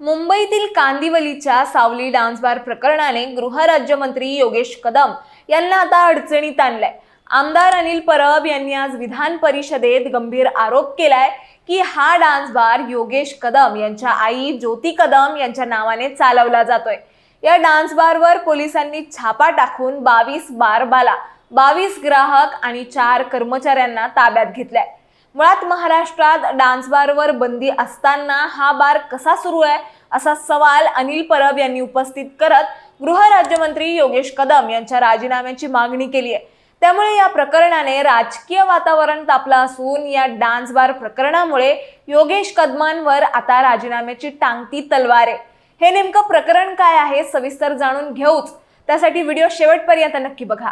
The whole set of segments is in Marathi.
मुंबईतील कांदिवलीच्या सावली डान्स बार प्रकरणाने गृहराज्यमंत्री योगेश कदम यांना आता अडचणीत आणलंय. आमदार अनिल परब यांनी आज विधान परिषदेत गंभीर आरोप केलाय की हा डान्स बार योगेश कदम यांच्या आई ज्योती कदम यांच्या नावाने चालवला जातोय. या डान्स बारवर पोलिसांनी छापा टाकून बावीस बारबाला बावीस ग्राहक आणि चार कर्मचाऱ्यांना ताब्यात घेतलाय. मुळात महाराष्ट्रात डान्स बारवर बंदी असताना हा बार कसा सुरू आहे असा सवाल अनिल परब यांनी उपस्थित करत गृहराज्यमंत्री योगेश कदम यांच्या राजीनाम्याची मागणी केली आहे. त्यामुळे या प्रकरणाने राजकीय वातावरण तापलं असून या डान्स बार प्रकरणामुळे योगेश कदमांवर आता राजीनाम्याची टांगती तलवार आहे. हे नेमकं प्रकरण काय आहे सविस्तर जाणून घेऊच. त्यासाठी व्हिडिओ शेवटपर्यंत नक्की बघा.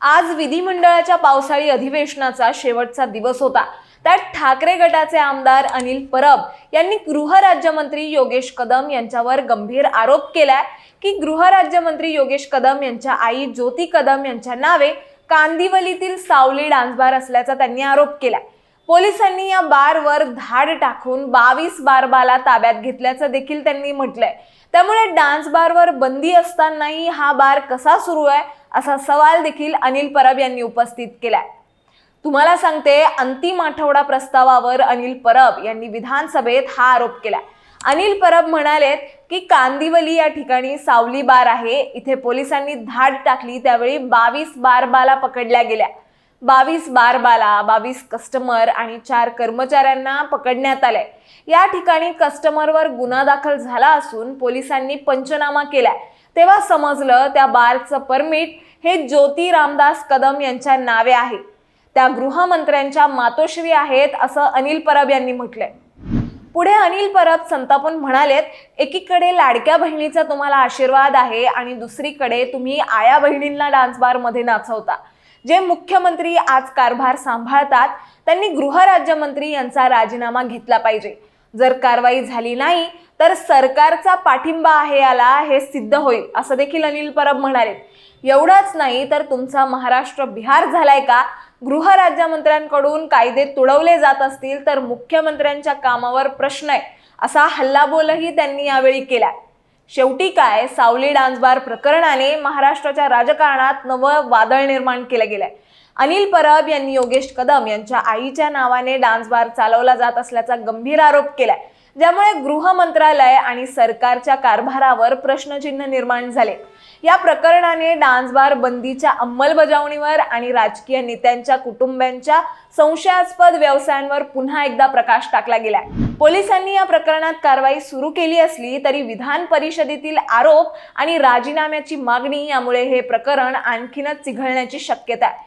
आज विधिमंडळाच्या पावसाळी अधिवेशनाचा शेवटचा दिवस होता. त्यात ठाकरे गटाचे आमदार अनिल परब यांनी गृहराज्यमंत्री योगेश कदम यांच्यावर गंभीर आरोप केलाय की गृहराज्यमंत्री योगेश कदम यांच्या आई ज्योती कदम यांच्या नावे कांदिवलीतील सावली डान्सबार असल्याचा त्यांनी आरोप केलाय. पोलिसांनी या बारवर धाड टाकून बावीस बारबाला ताब्यात घेतल्याचं देखील त्यांनी म्हटलंय. त्यामुळे डान्स बारवर बंदी असतानाही हा बार कसा सुरू आहे असा सवाल देखील अनिल परब यांनी उपस्थित केलाय. तुम्हाला सांगते अंतिम आठवडा प्रस्तावावर अनिल परब यांनी विधानसभेत हा आरोप केला अनिल परब म्हणालेत की कांदिवली या ठिकाणी सावली बार आहे इथे पोलिसांनी धाड टाकली त्यावेळी बावीस बारबाला पकडल्या गेल्या. बावीस बारबाला बावीस कस्टमर आणि चार कर्मचाऱ्यांना पकडण्यात आले या ठिकाणी कस्टमरवर गुन्हा दाखल झाला असून पोलिसांनी पंचनामा केलाय. तेव्हा समजलं त्या बारचं परमिट हे ज्योती रामदास कदम यांच्या नावे आहे. त्या गृहमंत्र्यांच्या मातोश्री आहेत असं अनिल परब यांनी म्हटलंय. पुढे अनिल परब संतापून म्हणालेत एकीकडे लाडक्या बहिणीचा तुम्हाला आशीर्वाद आहे आणि दुसरीकडे तुम्ही आया बहिणींना डान्स बारमध्ये नाचवता. जे मुख्यमंत्री आज कारभार सांभाळतात त्यांनी गृहराज्यमंत्री यांचा राजीनामा घेतला पाहिजे. जर कारवाई झाली नाही तर सरकारचा पाठिंबा आहे याला हे सिद्ध होईल असं देखील अनिल परब म्हणाले. एवढंच नाही तर तुमचा महाराष्ट्र बिहार झालाय का? गृहराज्यमंत्र्यांकडून कायदे तुडवले जात असतील तर मुख्यमंत्र्यांच्या कामावर प्रश्न आहे असा हल्लाबोलही त्यांनी यावेळी केला शेवटी काय सावली डान्सबार प्रकरणाने महाराष्ट्राच्या राजकारणात नवं वादळ निर्माण केलं गेलंय. अनिल परब यांनी योगेश कदम यांच्या आईच्या नावाने डान्स बार चालवला जात असल्याचा गंभीर आरोप केलाय. ज्यामुळे गृह मंत्रालय आणि सरकारच्या कारभारावर प्रश्नचिन्ह निर्माण झाले. या प्रकरणाने डान्स बार बंदीच्या अंमलबजावणीवर आणि राजकीय नेत्यांच्या कुटुंबियांच्या संशयास्पद व्यवसायांवर पुन्हा एकदा प्रकाश टाकला गेलाय. पोलिसांनी या प्रकरणात कारवाई सुरू केली असली तरी विधान परिषदेतील आरोप आणि राजीनाम्याची मागणी यामुळे हे प्रकरण आणखीनच चिघळण्याची शक्यता आहे.